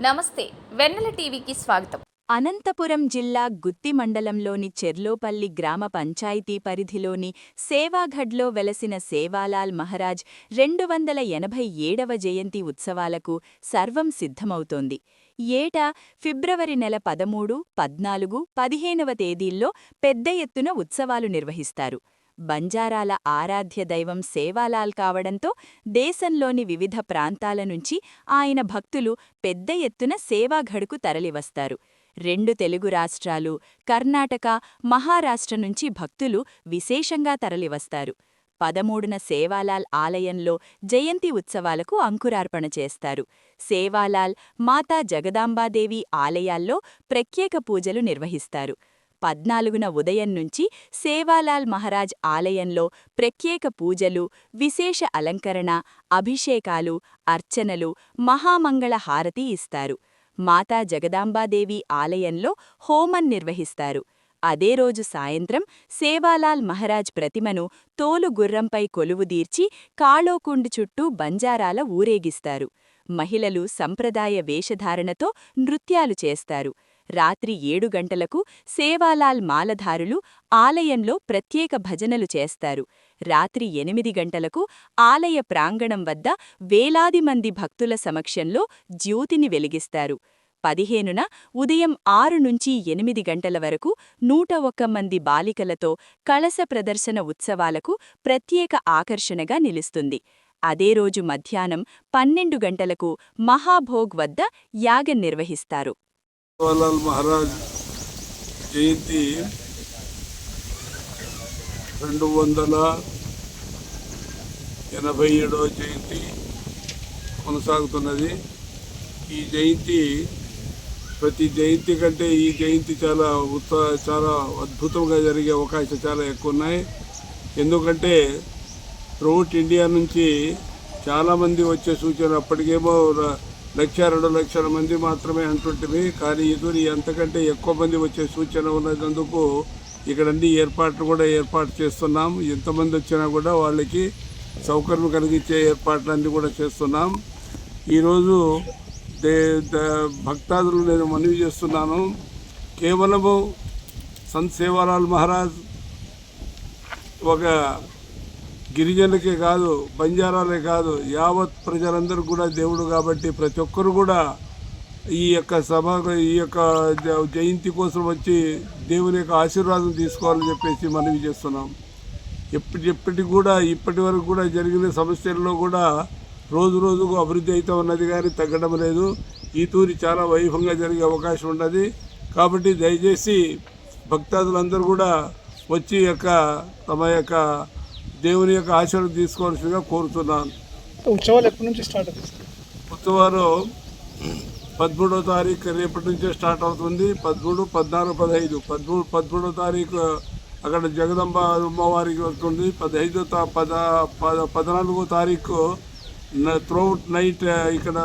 నమస్తే వెన్నెల టీవీకి స్వాగతం. అనంతపురం జిల్లా గుత్తి మండలంలోని చెర్లోపల్లి గ్రామ పంచాయతీ పరిధిలోని సేవాఘడ్లో వెలసిన సేవాలాల్ మహారాజ్ రెండు వందల ఎనభై ఏడవ జయంతి ఉత్సవాలకు సర్వం సిద్ధమవుతోంది. ఏటా ఫిబ్రవరి నెల పదమూడు పద్నాలుగు పదిహేనవ తేదీల్లో పెద్ద ఎత్తున ఉత్సవాలు నిర్వహిస్తారు. బంజారాల ఆరాధ్య దైవం సేవాలాల్ కావడంతో దేశంలోని వివిధ ప్రాంతాల నుంచి ఆయన భక్తులు పెద్ద ఎత్తున సేవాఘడ్కు తరలివస్తారు. రెండు తెలుగు రాష్ట్రాలు కర్ణాటక మహారాష్ట్ర నుంచి భక్తులు విశేషంగా తరలివస్తారు. పదమూడున సేవాలాల్ ఆలయంలో జయంతి ఉత్సవాలకు అంకురార్పణ చేస్తారు. సేవాలాల్ మాతా జగదాంబాదేవి ఆలయాల్లో ప్రత్యేక పూజలు నిర్వహిస్తారు. పద్నాలుగున ఉదయం నుంచి సేవాలాల్ మహారాజ్ ఆలయంలో ప్రత్యేక పూజలు విశేష అలంకరణ అభిషేకాలు అర్చనలు మహామంగళ హారతి ఇస్తారు. మాతా జగదాంబాదేవి ఆలయంలో హోమం నిర్వహిస్తారు. అదే రోజు సాయంత్రం సేవాలాల్ మహారాజ్ ప్రతిమను తోలు గుర్రంపై కొలువుదీర్చి కాళోకుండ్ చుట్టూ బంజారాల ఊరేగిస్తారు. మహిళలు సంప్రదాయ వేషధారణతో నృత్యాలు చేస్తారు. రాత్రి ఏడు గంటలకు సేవాలాల్ మాలధారులు ఆలయంలో ప్రత్యేక భజనలు చేస్తారు. రాత్రి ఎనిమిది గంటలకు ఆలయ ప్రాంగణం వద్ద వేలాది మంది భక్తుల సమక్షంలో జ్యోతిని వెలిగిస్తారు. పదిహేనున ఉదయం ఆరు నుంచి ఎనిమిది గంటల వరకు నూట ఒక్క మంది బాలికలతో కళస ప్రదర్శన ఉత్సవాలకు ప్రత్యేక ఆకర్షణగా నిలుస్తుంది. అదే రోజు మధ్యాహ్నం పన్నెండు గంటలకు మహాభోగ్ వద్ద యాగం నిర్వహిస్తారు. జవహర్లాల్ మహారాజ్ జయంతి రెండు వందల ఎనభై ఏడవ జయంతి కొనసాగుతున్నది. ఈ జయంతి ప్రతి జయంతి కంటే ఈ జయంతి చాలా ఉత్సాహ చాలా అద్భుతంగా జరిగే అవకాశాలు చాలా ఎక్కువ ఉన్నాయి ఎందుకంటే త్రూఅవుట్ ఇండియా నుంచి చాలామంది వచ్చే సూచన అప్పటికేమో లక్ష రెండు లక్షల మంది మాత్రమే అంటుంటివి కానీ ఎదురు అంతకంటే ఎక్కువ మంది వచ్చే సూచన ఉన్నందుకు ఇక్కడ అన్ని ఏర్పాట్లు కూడా ఏర్పాటు చేస్తున్నాం. ఎంతమంది వచ్చినా కూడా వాళ్ళకి సౌకర్యం కలిగించే ఏర్పాట్లన్నీ కూడా చేస్తున్నాం. ఈరోజు దే భక్తాదులు నేను మనవి చేస్తున్నాను. కేవలము సంత్ సేవాలాల్ మహారాజ్ ఒక గిరిజనులకే కాదు బంజారాలే కాదు యావత్ ప్రజలందరూ కూడా దేవుడు కాబట్టి ప్రతి ఒక్కరు కూడా ఈ యొక్క సభ ఈ యొక్క జయంతి కోసం వచ్చి దేవుని యొక్క ఆశీర్వాదం తీసుకోవాలని చెప్పేసి మనవి చేస్తున్నాం. ఎప్పటి ఎప్పటికి కూడా ఇప్పటి వరకు కూడా జరిగిన సమస్యల్లో కూడా రోజు రోజుకు అభివృద్ధి అవుతూ ఉన్నది కానీ తగ్గడం లేదు. ఈ తూరి చాలా వైభవంగా జరిగే అవకాశం ఉన్నది. కాబట్టి దయచేసి భక్తాదులందరూ కూడా వచ్చి ఈ యొక్క తమ యొక్క దేవుని యొక్క ఆశీర్వాదం తీసుకోవాల్సిందిగా కోరుతున్నాను. ఉత్సవాలు ఎప్పటి నుంచి స్టార్ట్ అవుతాయి? ఉత్సవాలు పదమూడో తారీఖు రేపటి నుంచే స్టార్ట్ అవుతుంది. పదమూడు పద్నాలుగు పదహైదు. పదమూడు పదమూడో తారీఖు అక్కడ జగదంబ అమ్మవారికి వస్తుంది. పదహైదో తా పద పద పద్నాలుగో తారీఖు త్రూఅవుట్ నైట్ ఇక్కడ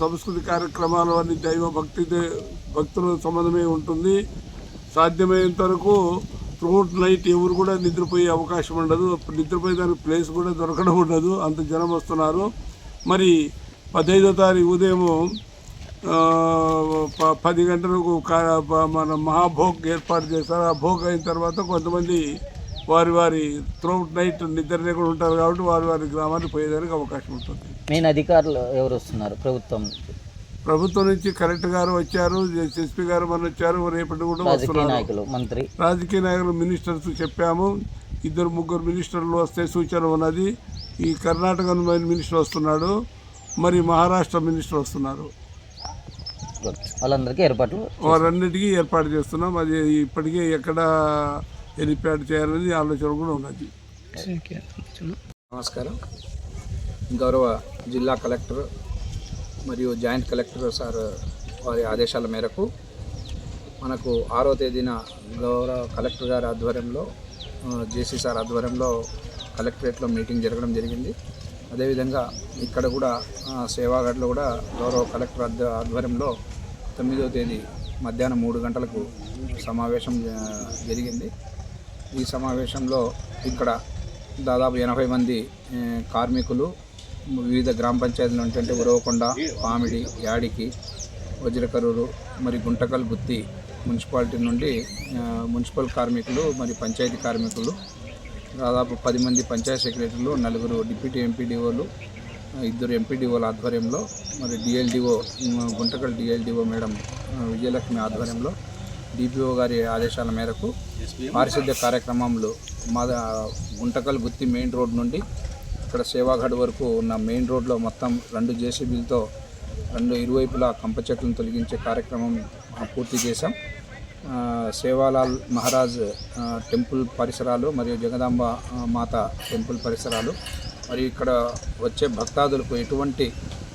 సంస్కృతి కార్యక్రమాలు అన్ని దైవ భక్తి భక్తుల సంబంధమే ఉంటుంది. సాధ్యమైనంత వరకు త్రోట్ నైట్ ఎవరు కూడా నిద్రపోయే అవకాశం ఉండదు. నిద్రపోయేదానికి ప్లేస్ కూడా దొరకడం ఉండదు. అంత జనం వస్తున్నారు. మరి పదహైదో తారీఖు ఉదయం ప- పది గంటలకు మన మహాభోగ్ ఏర్పాటు చేస్తారు ఆ భోగ్ అయిన తర్వాత కొంతమంది వారి వారి త్రూఅవుట్ నైట్ నిద్ర లేకుండా ఉంటారు కాబట్టి వారి వారి గ్రామానికి పోయేదానికి అవకాశం ఉంటుంది. మెయిన్ అధికారులు ఎవరు వస్తున్నారు? ప్రభుత్వం ప్రభుత్వం నుంచి కలెక్టర్ గారు వచ్చారు ఎస్పీ గారు మన వచ్చారు రేపటి కూడా రాజకీయ వస్తున్నారు. నాయకులు మంత్రి. రాజకీయ నాయకులు మినిస్టర్స్ చెప్పాము. ఇద్దరు ముగ్గురు మినిస్టర్లు వస్తే సూచన ఉన్నది. ఈ కర్ణాటక మినిస్టర్ వస్తున్నాడు. మరి మహారాష్ట్ర మినిస్టర్ వస్తున్నారు. వాళ్ళందరికీ ఏర్పాట్లు వారన్నిటికీ ఏర్పాటు చేస్తున్నాం. అది ఇప్పటికే ఎక్కడ హెలిప్యాడ్ చేయాలనేది ఆలోచన కూడా ఉన్నది. నమస్కారం. గౌరవ జిల్లా కలెక్టర్ మరియు జాయింట్ కలెక్టర్ సార్ వారి ఆదేశాల మేరకు మనకు ఆరో తేదీన గౌరవ కలెక్టర్ గారి ఆధ్వర్యంలో జేసీ సార్ ఆధ్వర్యంలో కలెక్టరేట్లో మీటింగ్ జరగడం జరిగింది. అదేవిధంగా ఇక్కడ కూడా సేవాగఢ్లో కూడా గౌరవ కలెక్టర్ ఆధ్వర్యంలో తొమ్మిదో తేదీ మధ్యాహ్నం మూడు గంటలకు సమావేశం జరిగింది. ఈ సమావేశంలో ఇక్కడ దాదాపు ఎనభై మంది కార్మికులు వివిధ గ్రామ పంచాయతీలు ఏంటంటే ఉరవకొండ పామిడి యాడికి వజ్రకరూరు మరి గుంటకల్ గుత్తి మున్సిపాలిటీ నుండి మున్సిపల్ కార్మికులు మరి పంచాయతీ కార్మికులు దాదాపు పది మంది పంచాయతీ సెక్రటరీలు నలుగురు డిప్యూటీ ఎంపీడీఓలు ఇద్దరు ఎంపీడీఓల ఆధ్వర్యంలో మరి DLDO Guntakal DLDO madam Vijayalakshmi ఆధ్వర్యంలో డిపిఓ గారి ఆదేశాల మేరకు పారిశుద్ధ్య కార్యక్రమంలో మా గుంటకల్ గుత్తి మెయిన్ రోడ్ నుండి ఇక్కడ సేవాఘడ్ వరకు ఉన్న మెయిన్ రోడ్లో మొత్తం రెండు జేసీబీలతో రెండు ఇరువైపులా కంప చెట్లను తొలగించే కార్యక్రమం పూర్తి చేశాం. సేవాలాల్ మహారాజ్ టెంపుల్ పరిసరాలు మరియు జగదాంబ మాత టెంపుల్ పరిసరాలు మరియు ఇక్కడ వచ్చే భక్తాదులకు ఎటువంటి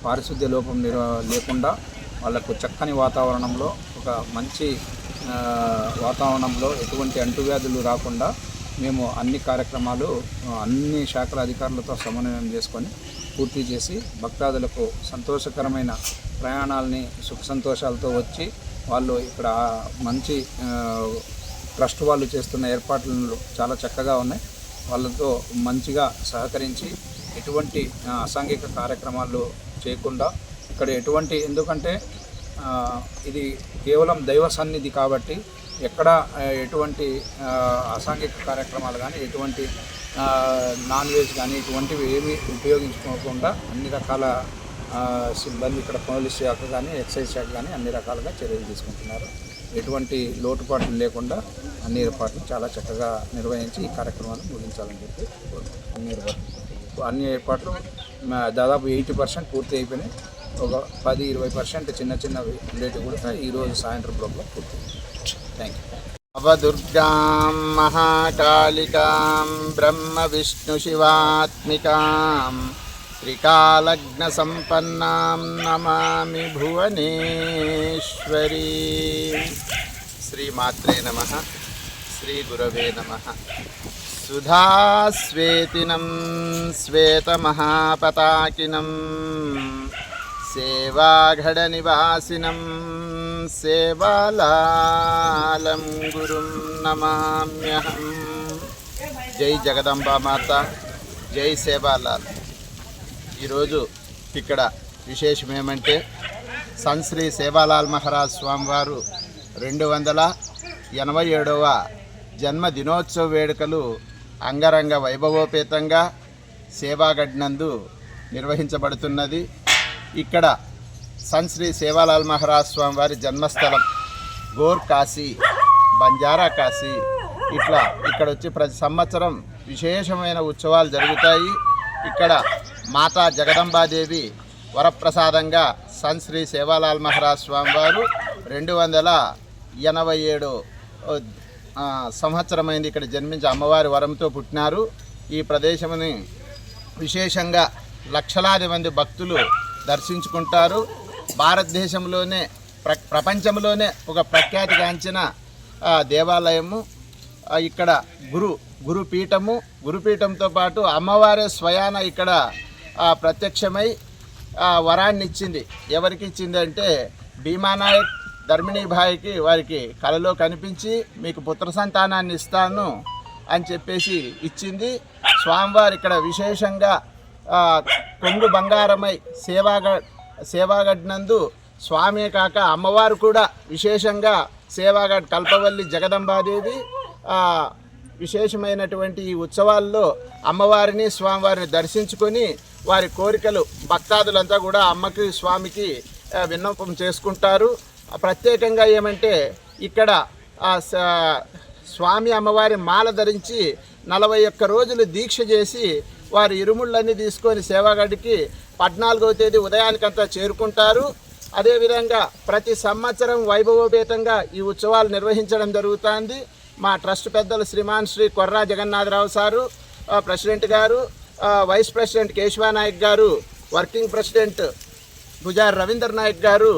పారిశుద్ధ్య లోపం లేకుండా వాళ్ళకు చక్కని వాతావరణంలో ఒక మంచి వాతావరణంలో ఎటువంటి అంటువ్యాధులు రాకుండా మేము అన్ని కార్యక్రమాలు అన్ని శాఖల అధికారులతో సమన్వయం చేసుకొని పూర్తి చేసి భక్తాదులకు సంతోషకరమైన ప్రయాణాలని సుఖ సంతోషాలతో వచ్చి వాళ్ళు ఇక్కడ మంచి ట్రస్ట్ వాళ్ళు చేస్తున్న ఏర్పాట్లు చాలా చక్కగా ఉన్నాయి. వాళ్ళతో మంచిగా సహకరించి ఎటువంటి అసాంఘిక కార్యక్రమాలు చేయకుండా ఇక్కడ ఎటువంటి ఎందుకంటే ఇది కేవలం దైవ సన్నిధి కాబట్టి ఎక్కడ ఎటువంటి అసాంఘిక కార్యక్రమాలు కానీ ఎటువంటి నాన్ వెజ్ కానీ ఇటువంటివి ఏమీ ఉపయోగించుకోకుండా అన్ని రకాల సిబ్బంది ఇక్కడ పోలీస్ శాఖ కానీ ఎక్సైజ్ శాఖ కానీ అన్ని రకాలుగా చర్యలు తీసుకుంటున్నారు. ఎటువంటి లోటుపాట్లు లేకుండా అన్ని ఏర్పాట్లు చాలా చక్కగా నిర్వహించి ఈ కార్యక్రమాన్ని ముగించాలని చెప్పి అన్ని ఏర్పాట్లు. అన్ని ఏర్పాట్లు దాదాపు ఎయిటీ పర్సెంట్ పూర్తి అయిపోయినాయి. ఒక పది ఇరవై పర్సెంట్ చిన్న చిన్నవి ఉండేటివి కూడా ఈరోజు సాయంత్రం లోపల పూర్తి थैंक यू ब्रह्म महाकालिकां ब्रह्मविष्णुशिवात्मिकां त्रिकालग्नसम्पन्नां नमा भुवनेश्वरी। श्रीमात्रे नम। नमः श्रीगुरवे नमः। सुधास्वेतिनं श्वेतमहापताकिनं सेवाघडनिवासिनम् సేవాలాలం గురుం నమామ్యహం. జై జగదంబా మాత జై సేవాలాల్. ఈరోజు ఇక్కడ విశేషం ఏమంటే సంశ్రీ సేవాలాల్ మహారాజ్ స్వామివారు రెండు వందల ఎనభై ఏడవ జన్మ దినోత్సవ వేడుకలు అంగరంగ వైభవోపేతంగా సేవాగఢ్ నందు నిర్వహించబడుతున్నది. ఇక్కడ శ్రీ సేవాలాల్ మహారాజ్ స్వామి వారి జన్మస్థలం గోర్ కాశీ బంజారా కాశీ. ఇట్లా ఇక్కడ వచ్చి ప్రతి సంవత్సరం విశేషమైన ఉత్సవాలు జరుగుతాయి. ఇక్కడ మాతా జగదంబాదేవి వరప్రసాదంగా శ్రీ సేవాలాల్ మహారాజ్ స్వామి వారు రెండు వందల ఎనభై ఏడు సంవత్సరమైంది ఇక్కడ జన్మించి అమ్మవారి వరంతో పుట్టినారు. ఈ ప్రదేశముని విశేషంగా లక్షలాది మంది భక్తులు దర్శించుకుంటారు. భారతదేశంలోనే ప్ర ప్రపంచంలోనే ఒక ప్రఖ్యాతిగాంచిన దేవాలయము. ఇక్కడ గురు గురుపీఠము గురుపీఠంతో పాటు అమ్మవారే స్వయాన ఇక్కడ ప్రత్యక్షమై వరాన్ని ఇచ్చింది ఎవరికి ఇచ్చింది అంటే భీమానాయక్ ధర్మిణీభాయికి వారికి కలలో కనిపించి మీకు పుత్ర సంతానాన్ని ఇస్తాను అని చెప్పేసి ఇచ్చింది. స్వామివారు ఇక్కడ విశేషంగా కొంగు బంగారమై సేవాగా సేవాగఢ్ నందు స్వామి కాక అమ్మవారు కూడా విశేషంగా సేవాగడ్ కల్పవల్లి జగదంబాదేవి విశేషమైనటువంటి ఈ ఉత్సవాల్లో అమ్మవారిని స్వామివారిని దర్శించుకొని వారి కోరికలు భక్తాదులంతా కూడా అమ్మకి స్వామికి విన్నపం చేసుకుంటారు. ప్రత్యేకంగా ఏమంటే ఇక్కడ స- స్వామి అమ్మవారి మాల ధరించి నలభై ఒక్క రోజులు దీక్ష చేసి వారి ఇరుముళ్ళన్నీ తీసుకొని సేవాగడికి పద్నాలుగవ తేదీ ఉదయానికంతా చేరుకుంటారు. అదేవిధంగా ప్రతి సంవత్సరం వైభవోపేతంగా ఈ ఉత్సవాలు నిర్వహించడం జరుగుతుంది. మా ట్రస్ట్ పెద్దలు శ్రీమాన్ శ్రీ కొర్రా జగన్నాథరావు సారు ప్రెసిడెంట్ గారు వైస్ ప్రెసిడెంట్ కేశవానాయక్ గారు వర్కింగ్ ప్రెసిడెంట్ గుజార్ రవీందర్ నాయక్ గారు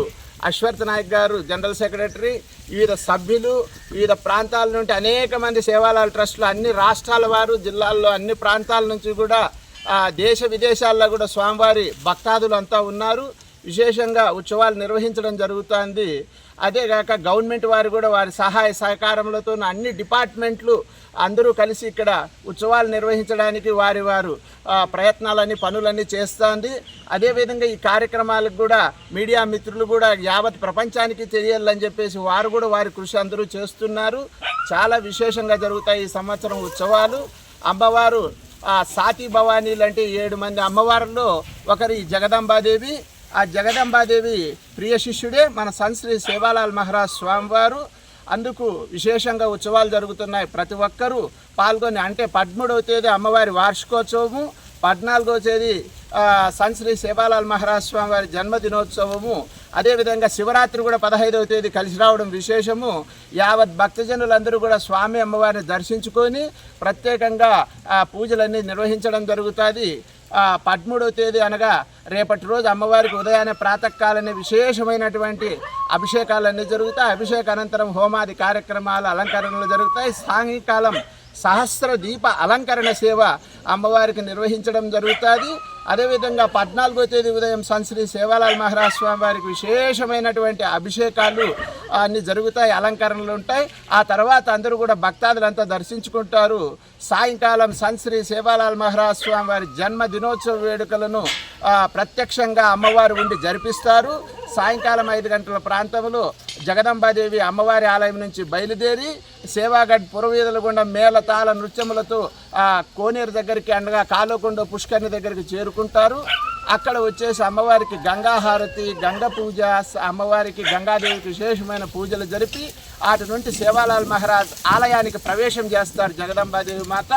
అశ్వర్థ్ నాయక్ గారు జనరల్ సెక్రటరీ వివిధ సభ్యులు వివిధ ప్రాంతాల నుండి అనేక మంది సేవాలాల ట్రస్టులు అన్ని రాష్ట్రాల వారు జిల్లాల్లో అన్ని ప్రాంతాల నుంచి కూడా దేశ విదేశాల్లో కూడా స్వామివారి భక్తాదులు అంతా ఉన్నారు. విశేషంగా ఉత్సవాలు నిర్వహించడం జరుగుతుంది. అదేగాక గవర్నమెంట్ వారు కూడా వారి సహాయ సహకారములతో అన్ని డిపార్ట్మెంట్లు అందరూ కలిసి ఇక్కడ ఉత్సవాలు నిర్వహించడానికి వారి వారు ప్రయత్నాలని పనులన్నీ చేస్తుంది. అదేవిధంగా ఈ కార్యక్రమాలకు కూడా మీడియా మిత్రులు కూడా యావత్ ప్రపంచానికి తెలియాలని చెప్పేసి వారు కూడా వారి కృషి అందరూ చేస్తున్నారు. చాలా విశేషంగా జరుగుతాయి ఈ సంవత్సరం ఉత్సవాలు. అమ్మవారు ఆ సాతి భవానీలు అంటే ఏడు మంది అమ్మవారుల్లో ఒకరి జగదంబాదేవి ఆ జగదంబాదేవి ప్రియ శిష్యుడే మన సంశ్రీ సేవాలాల్ మహారాజ్ స్వామివారు. అందుకు విశేషంగా ఉత్సవాలు జరుగుతున్నాయి. ప్రతి ఒక్కరూ పాల్గొని అంటే పదమూడవ తేదీ అమ్మవారి వార్షికోత్సవము. పద్నాలుగో తేదీ ఆ, సంశ్రీ సేవాలాల్ మహారాజ్ స్వామి వారి జన్మదినోత్సవము అదేవిధంగా శివరాత్రి కూడా పదహైదవ తేదీ కలిసి రావడం విశేషము. యావత్ భక్తజనులందరూ కూడా స్వామి అమ్మవారిని దర్శించుకొని ప్రత్యేకంగా పూజలన్నీ నిర్వహించడం జరుగుతుంది. పదమూడవ తేదీ అనగా రేపటి రోజు అమ్మవారికి ఉదయాన్నే ప్రాతకాలనే విశేషమైనటువంటి అభిషేకాలన్నీ జరుగుతాయి. అభిషేక అనంతరం హోమాది కార్యక్రమాలు అలంకరణలు జరుగుతాయి. సాయంకాలం సహస్ర దీప అలంకరణ సేవ అమ్మవారికి నిర్వహించడం జరుగుతుంది. అదేవిధంగా పద్నాలుగో తేదీ ఉదయం సంశ్రీ సేవాలాల్ మహారాజ్ స్వామి వారికి విశేషమైనటువంటి అభిషేకాలు అన్ని జరుగుతాయి అలంకరణలు ఉంటాయి. ఆ తర్వాత అందరూ కూడా భక్తాదులంతా దర్శించుకుంటారు. సాయంకాలం సంశ్రీ సేవాలాల్ మహారాజ్ స్వామి వారి జన్మ దినోత్సవ వేడుకలను ప్రత్యక్షంగా అమ్మవారు ఉండి జరిపిస్తారు. సాయంకాలం ఐదు గంటల ప్రాంతంలో జగదంబాదేవి అమ్మవారి ఆలయం నుంచి బయలుదేరి సేవాగఢ్ పురవీధుల మేళతాళ తాళ నృత్యములతో కోనేరు దగ్గరికి అండగా కాలోకొండ పుష్కరిణి దగ్గరికి చేరుకుంటారు. అక్కడ వచ్చేసి అమ్మవారికి గంగాహారతి గంగ పూజ అమ్మవారికి గంగాదేవికి విశేషమైన పూజలు జరిపి అటు నుండి సేవాలాల్ మహారాజ్ ఆలయానికి ప్రవేశం చేస్తారు జగదంబాదేవి మాత.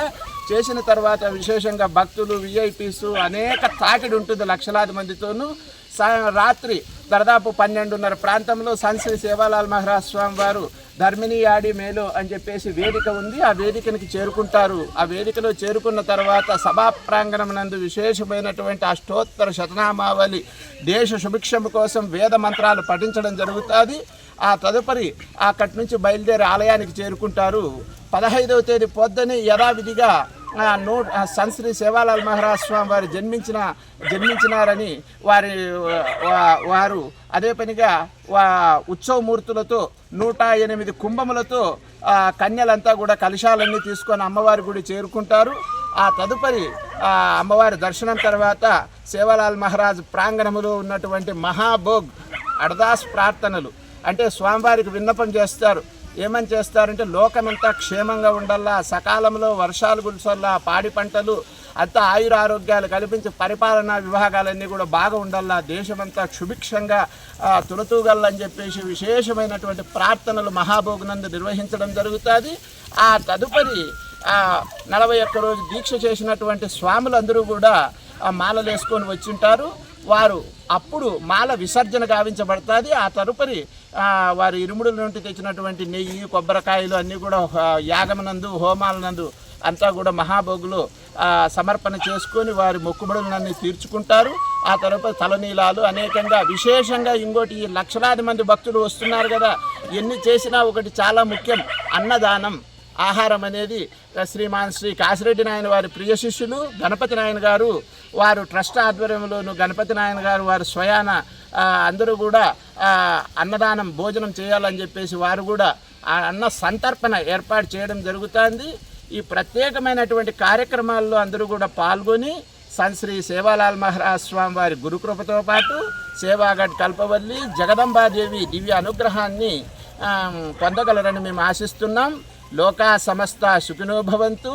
చేసిన తర్వాత విశేషంగా భక్తులు విఐపీస్ అనేక తాకిడి ఉంటుంది లక్షలాది మందితోనూ. సా- రాత్రి దాదాపు పన్నెండున్నర ప్రాంతంలో సన్శ్రీ సేవాలాల్ మహారాజ్ స్వామి వారు ధర్మిని ఆడి మేలు అని చెప్పేసి వేదిక ఉంది. ఆ వేదికనికి చేరుకుంటారు. ఆ వేదికలో చేరుకున్న తర్వాత సభా ప్రాంగణం నందు విశేషమైనటువంటి అష్టోత్తర శతనామావళి దేశ సుభిక్షము కోసం వేద మంత్రాలు పఠించడం జరుగుతుంది. ఆ తదుపరి అక్కడి నుంచి బయలుదేరి ఆలయానికి చేరుకుంటారు. పదహైదవ తేదీ పొద్దునే యథావిధిగా నూ సన్ సంశ్రీ సేవాలాల్ మహారాజ్ స్వామి వారు జన్మించిన జన్మించినారని వారి వారు అదే పనిగా వా ఉత్సవమూర్తులతో నూట ఎనిమిది కుంభములతో కన్యలంతా కూడా కలశాలన్నీ తీసుకొని అమ్మవారి గుడి చేరుకుంటారు. ఆ తదుపరి అమ్మవారి దర్శనం తర్వాత సేవాలాల్ మహారాజ్ ప్రాంగణములో ఉన్నటువంటి మహాభోగ్ అర్దాస్ ప్రార్థనలు. అంటే స్వామివారికి విన్నపం చేస్తారు. ఏమని చేస్తారంటే లోకమంతా క్షేమంగా ఉండాలా సకాలంలో వర్షాలు కురిసల్లా పాడి పంటలు అంతా ఆయుర ఆరోగ్యాలు కల్పించి పరిపాలనా విభాగాలన్నీ కూడా బాగా ఉండాలా దేశమంతా క్షుభిక్షంగా తులతూగలని చెప్పేసి విశేషమైనటువంటి ప్రార్థనలు మహాభోగినందు నిర్వహించడం జరుగుతుంది. ఆ తదుపరి నలభై ఒక్క రోజు దీక్ష చేసినటువంటి స్వాములందరూ కూడా ఆ మాలలు వేసుకొని వచ్చింటారు. వారు అప్పుడు మాల విసర్జన గావించబడుతుంది. ఆ తదుపరి వారి ఇరుముడుల నుండి తెచ్చినటువంటి నెయ్యి కొబ్బరికాయలు అన్నీ కూడా యాగమనందు హోమాలనందు అంతా కూడా మహాభోగులు సమర్పణ చేసుకొని వారి మొక్కుబడులన్నీ తీర్చుకుంటారు. ఆ తర్వాత తలనీలాలు అనేకంగా విశేషంగా ఇంకోటి ఈ లక్షలాది మంది భక్తులు వస్తున్నారు కదా. ఎన్ని చేసినా ఒకటి చాలా ముఖ్యం అన్నదానం. ఆహారం అనేది శ్రీమాన్ శ్రీ కాసిరెడ్డి నాయన వారి ప్రియ శిష్యులు గణపతి నాయన గారు వారు ట్రస్ట్ ఆధ్వర్యంలోను గణపతి నాయన గారు వారు స్వయాన అందరూ కూడా అన్నదానం భోజనం చేయాలని చెప్పేసి వారు కూడా ఆ అన్న సంతర్పణ ఏర్పాటు చేయడం జరుగుతుంది. ఈ ప్రత్యేకమైనటువంటి కార్యక్రమాల్లో అందరూ కూడా పాల్గొని సంశ్రీ సేవాలాల్ మహారాజ్ స్వామి వారి గురుకృపతో పాటు సేవాగఢ్ కల్పవల్లి జగదంబాదేవి దివ్య అనుగ్రహాన్ని పొందగలరని మేము ఆశిస్తున్నాం. లోకా సమస్త సుఖినో భవంతు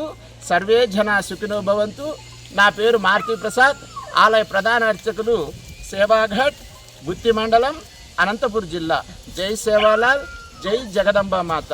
సర్వే జన సుఖినో భవంతు. నా పేరు మారుతి ప్రసాద్ ఆలయ ప్రధాన అర్చకులు సేవాఘట్ గుత్తి మండలం అనంతపురం జిల్లా. జై సేవాలాల్ జై జగదంబ మాత.